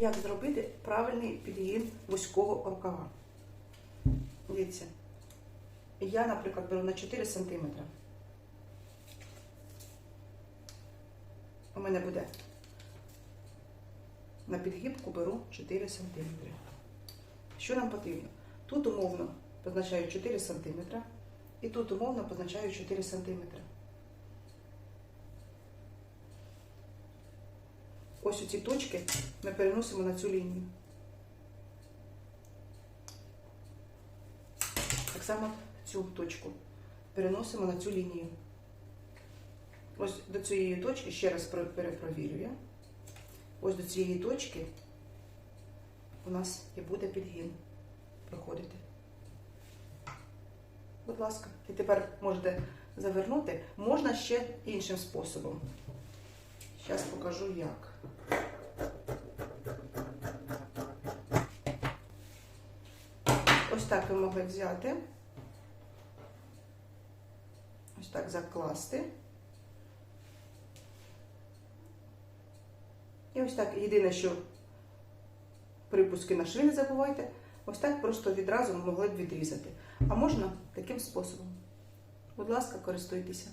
Як зробити правильний підгін вузького рукава? Дивіться, я, наприклад, беру на 4 см. У мене буде на підгибку беру 4 см. Що нам потрібно? Тут умовно позначаю 4 см і тут умовно позначаю 4 см. Ось ці точки ми переносимо на цю лінію. Так само цю точку переносимо на цю лінію. Ось до цієї точки, ще раз про- перепровірю я. Ось до цієї точки у нас і буде підгін проходити. Будь ласка. І тепер можете завернути. Можна ще іншим способом. Зараз покажу як. Ось так ви могли взяти. Ось так закласти. І ось так, єдине, що припуски на шви не забувайте. Ось так просто відразу могли б відрізати. А можна таким способом. Будь ласка, користуйтеся.